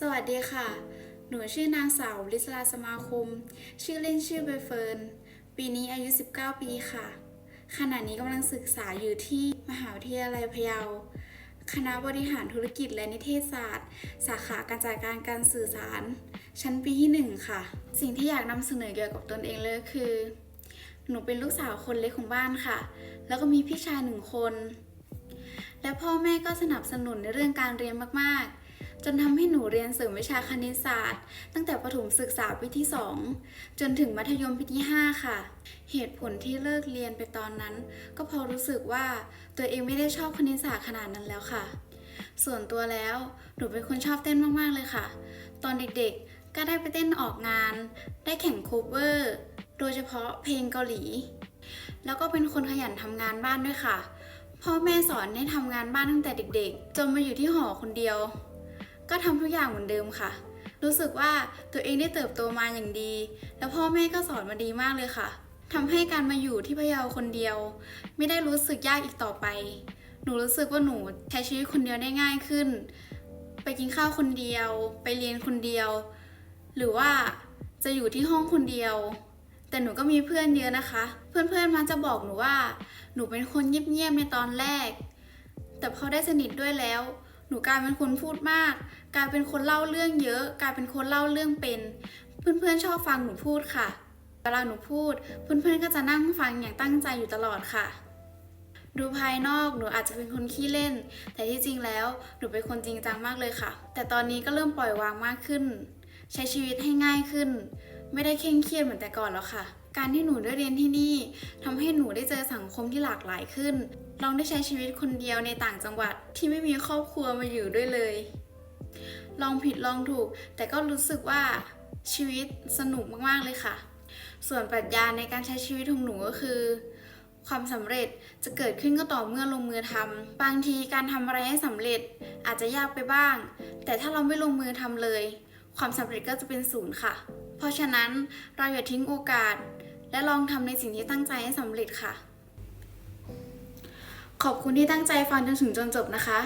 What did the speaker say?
สวัสดีค่ะ หนูชื่อนางสาวลิศลาสมาคม ชื่อเล่นชื่อใบเฟิร์น ปีนี้อายุ 19 ปีค่ะ ขณะนี้กำลังศึกษาอยู่ที่มหาวิทยาลัยพะเยา คณะบริหารธุรกิจและนิเทศศาสตร์ สาขาการจัดการการสื่อสาร ชั้นปีที่ 1 ค่ะ สิ่งที่อยากนำเสนอเกี่ยวกับตนเองเลยคือ หนูเป็นลูกสาวคนเล็กของบ้านค่ะ แล้วก็มีพี่ชายหนึ่งคน และพ่อแม่ก็สนับสนุนในเรื่องการเรียนมากๆ จนทำให้หนูเรียนเสริมวิชาคณิตศาสตร์ ตั้งแต่ประถมศึกษาปีที่ 2 จนถึงมัธยมปีที่ 5 ค่ะ เหตุผลที่เลิกเรียนไปตอนนั้น ก็เพอรู้สึกว่าตัวเองไม่ได้ชอบคณิตศาสตร์ขนาดนั้นแล้วค่ะ ส่วนตัวแล้วหนูเป็นคนชอบเต้นมากๆเลยค่ะ ตอนเด็กๆก็ได้ไปเต้นออกงาน ได้แข่งโคเวอร์ โดยเฉพาะเพลงเกาหลี แล้วก็เป็นคนขยันทำงานบ้านด้วยค่ะพ่อแม่สอนให้ทำงานบ้านตั้งแต่เด็กๆ จนมาอยู่ที่หอคนเดียว ก็ทำทุกอย่างเหมือนเดิมค่ะ รู้สึกว่าตัวเองได้เติบโตมาอย่างดี แล้วพ่อแม่ก็สอนมาดีมากเลยค่ะทำให้การมาอยู่ที่พะเยาคนเดียว ไม่ได้รู้สึกยากอีกต่อไป หนูรู้สึกว่าหนูใช้ชีวิตคนเดียวได้ง่ายขึ้น ไปกินข้าวคนเดียว ไปเรียนคนเดียว หรือว่าจะอยู่ที่ห้องคนเดียว แต่หนูก็มีเพื่อนเยอะนะคะ เพื่อนๆมักจะบอกหนูว่า หนูเป็นคนเงียบๆในตอนแรก แต่พอได้สนิทด้วยแล้ว หนูกลายเป็นคนพูดมาก กลายเป็นคนเล่าเรื่องเยอะ กลายเป็นคนเล่าเรื่องเป็น เพื่อนๆชอบฟังหนูพูดค่ะ เวลาหนูพูด เพื่อนๆก็จะนั่งฟังอย่างตั้งใจอยู่ตลอดค่ะ ดูภายนอกหนูอาจจะเป็นคนขี้เล่น แต่ที่จริงแล้วหนูเป็นคนจริงจังมากเลยค่ะ แต่ตอนนี้ก็เริ่มปล่อยวางมากขึ้น ใช้ชีวิตให้ง่ายขึ้น ไม่ได้เคร่งเครียดเหมือนแต่ก่อนแล้วค่ะ การที่หนูได้เรียนที่นี่ทำให้หนูได้เจอสังคมที่หลากหลายขึ้น ลองได้ใช้ชีวิตคนเดียวในต่างจังหวัดที่ไม่มีครอบครัวมาอยู่ด้วยเลย ลองผิดลองถูก แต่ก็รู้สึกว่าชีวิตสนุกมากๆเลยค่ะ ส่วนปรัชญาในการใช้ชีวิตของหนูก็คือความสำเร็จจะเกิดขึ้นก็ต่อเมื่อลงมือทำบางทีการทำอะไรให้สำเร็จอาจจะยากไปบ้าง แต่ถ้าเราไม่ลงมือทำเลย ความสำเร็จก็จะเป็นศูนย์ค่ะ เพราะฉะนั้นเราอย่าทิ้งโอกาส และลองทำในสิ่งที่ตั้งใจให้สำเร็จค่ะ ขอบคุณที่ตั้งใจฟังจนถึงจนจบนะคะ